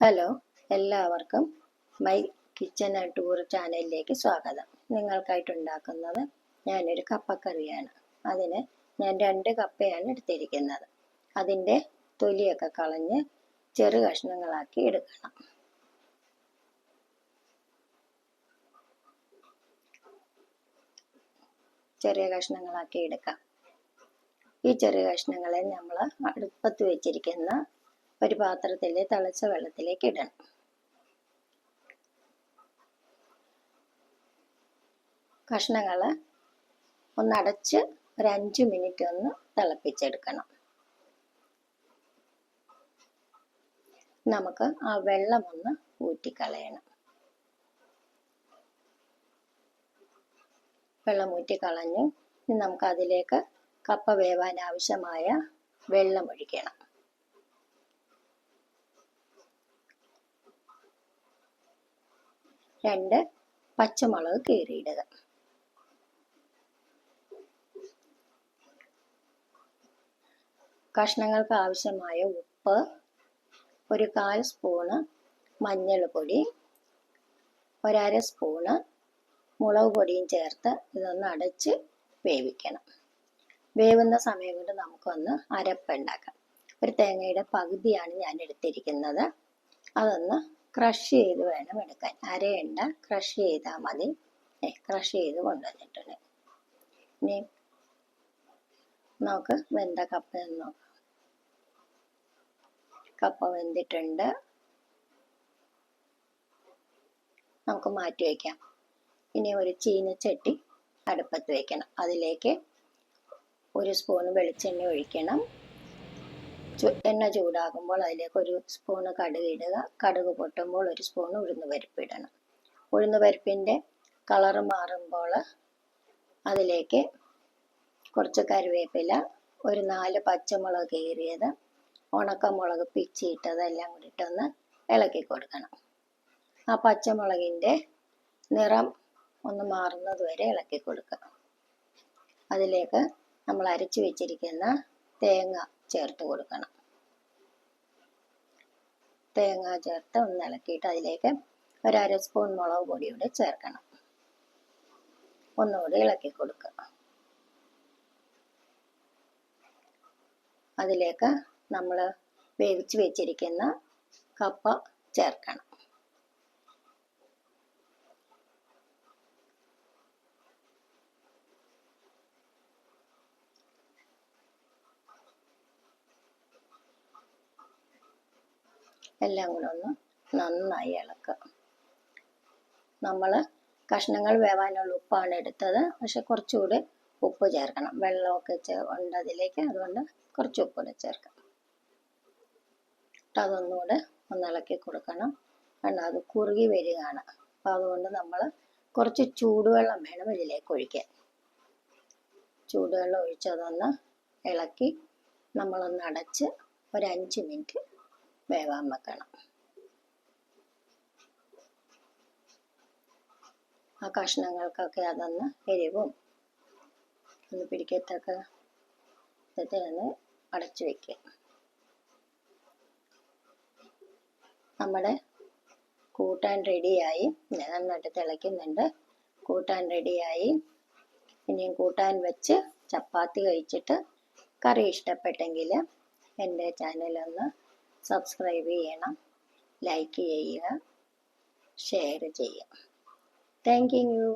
Hello എല്ലാവർക്കും my kitchen and tour ചാനലിലേക്ക് സ്വാഗതം. നിങ്ങൾക്കായിട്ട് ഉണ്ടാക്കുന്നത് ഞാനൊരു കപ്പക്കറിയാണ്. അതിന് ഞാൻ രണ്ട് കപ്പയാണ് എടുത്തിരിക്കുന്നത്. അതിന്റെ തൊലിയൊക്കെ കളഞ്ഞ് ചെറു കഷ്ണങ്ങളാക്കി എടുക്കണം. ചെറിയ കഷ്ണങ്ങളാക്കി എടുക്കാം. ഈ ചെറിയ കഷ്ണങ്ങളെ നമ്മൾ അടുപ്പത്ത് വെച്ചിരിക്കുന്ന ഒരു പാത്രത്തിൽ തിളച്ച വെള്ളത്തിലേക്ക് ഇടണം കഷ്ണങ്ങൾ ഒന്നടച്ച് ഒരു അഞ്ച് മിനിറ്റ് ഒന്ന് തിളപ്പിച്ചെടുക്കണം. നമുക്ക് ആ വെള്ളം ഒന്ന് ഊറ്റിക്കളയണം. വെള്ളം ഊറ്റിക്കളഞ്ഞു ഇനി നമുക്ക് അതിലേക്ക് കപ്പ വേവാൻ ആവശ്യമായ വെള്ളം ഒഴിക്കണം. രണ്ട് പച്ചമുളക് കീറിയിടുക. കഷ്ണങ്ങൾക്ക് ആവശ്യമായ ഉപ്പ് ഒരു കാൽ സ്പൂണ് മഞ്ഞൾപ്പൊടി ഒരര സ്പൂണ് മുളക് പൊടിയും ചേർത്ത് ഇതൊന്ന് അടച്ച് വേവിക്കണം. വേവുന്ന സമയം കൊണ്ട് നമുക്കൊന്ന് അരപ്പുണ്ടാക്കാം ഒരു തേങ്ങയുടെ പകുതിയാണ് ഞാൻ എടുത്തിരിക്കുന്നത്. അതൊന്ന് ക്രഷ് ചെയ്ത് വേണം എടുക്കാൻ. അരയണ്ട ക്രഷ് ചെയ്താൽ മതി. ക്രഷ് ചെയ്ത് കൊണ്ടുവന്നിട്ടുണ്ട്. ഇനി നമുക്ക് വെന്ത കപ്പ നോക്കാം. കപ്പ വെന്തിട്ടുണ്ട്. നമുക്ക് മാറ്റി വയ്ക്കാം ഇനി ഒരു ചീനച്ചട്ടി അടുപ്പത്ത് വെക്കണം. അതിലേക്ക് ഒരു സ്പൂൺ വെളിച്ചെണ്ണ ഒഴിക്കണം. എണ്ണ ചൂടാകുമ്പോൾ അതിലേക്ക് ഒരു സ്പൂണ് കടുക് ഇടുക. കടുക് പൊട്ടുമ്പോൾ ഒരു സ്പൂൺ ഉഴുന്ന് പരിപ്പ് ഇടണം. ഉഴുന്ന് പരിപ്പിന്റെ കളറ് മാറുമ്പോൾ അതിലേക്ക് കുറച്ച് കറിവേപ്പില ഒരു നാല് പച്ചമുളക് കീറിയത് ഉണക്കമുളക് പിച്ചിയിട്ടത് എല്ലാം കൂടിയിട്ടൊന്ന് ഇളക്കി കൊടുക്കണം. ആ പച്ചമുളകിന്റെ നിറം ഒന്ന് മാറുന്നത് വരെ ഇളക്കി കൊടുക്കുക. അതിലേക്ക് നമ്മൾ അരച്ചു വെച്ചിരിക്കുന്ന തേങ്ങ ചേർത്ത് കൊടുക്കണം. തേങ്ങ ചേർത്ത് ഒന്ന് ഇളക്കിയിട്ട് അതിലേക്ക് ഒരു അര സ്പൂൺ മുളക് പൊടി കൂടി ചേർക്കണം. ഒന്നുകൂടി ഇളക്കി കൊടുക്കുക. അതിലേക്ക് നമ്മൾ വേവിച്ച് വെച്ചിരിക്കുന്ന കപ്പ ചേർക്കണം. എല്ലാം കൂടെ ഒന്ന് നന്നായി ഇളക്കുക. നമ്മൾ കഷ്ണങ്ങൾ വേവാനുള്ള ഉപ്പാണ് എടുത്തത്. പക്ഷെ കുറച്ചുകൂടി ഉപ്പ് ചേർക്കണം. വെള്ളമൊക്കെ ഉണ്ട് അതിലേക്ക്. അതുകൊണ്ട് കുറച്ച് ഉപ്പ് കൂടെ ചേർക്കാം. എന്നിട്ട് അതൊന്നുകൂടെ ഒന്ന് ഇളക്കി കൊടുക്കണം. കാരണം അത് കുറുകി വരികയാണ്. അപ്പം അതുകൊണ്ട് നമ്മൾ കുറച്ച് ചൂടുവെള്ളം വേണം ഇതിലേക്ക് ഒഴിക്കാൻ. ചൂടുവെള്ളം ഒഴിച്ചതൊന്ന് ഇളക്കി നമ്മളൊന്ന് അടച്ച് ഒരു അഞ്ച് മിനിറ്റ് വേവാൻ വെക്കണം ആ കഷ്ണങ്ങൾക്കൊക്കെ അതൊന്ന് എരിവും ഒന്ന് പിടിക്കത്തക്ക വിധത്തിലൊന്ന് അടച്ചു വെക്കുക. നമ്മുടെ കൂട്ടാൻ റെഡിയായി. നന്നായിട്ട് തിളയ്ക്കുന്നുണ്ട്. കൂട്ടാൻ റെഡിയായി. ഇനിയും കൂട്ടാൻ വെച്ച് ചപ്പാത്തി കഴിച്ചിട്ട് കറി ഇഷ്ടപ്പെട്ടെങ്കിൽ എന്റെ ചാനലൊന്ന് സബ്സ്ക്രൈബ് ചെയ്യണം ലൈക്ക് ചെയ്യുക ഷെയർ ചെയ്യുക. Thank you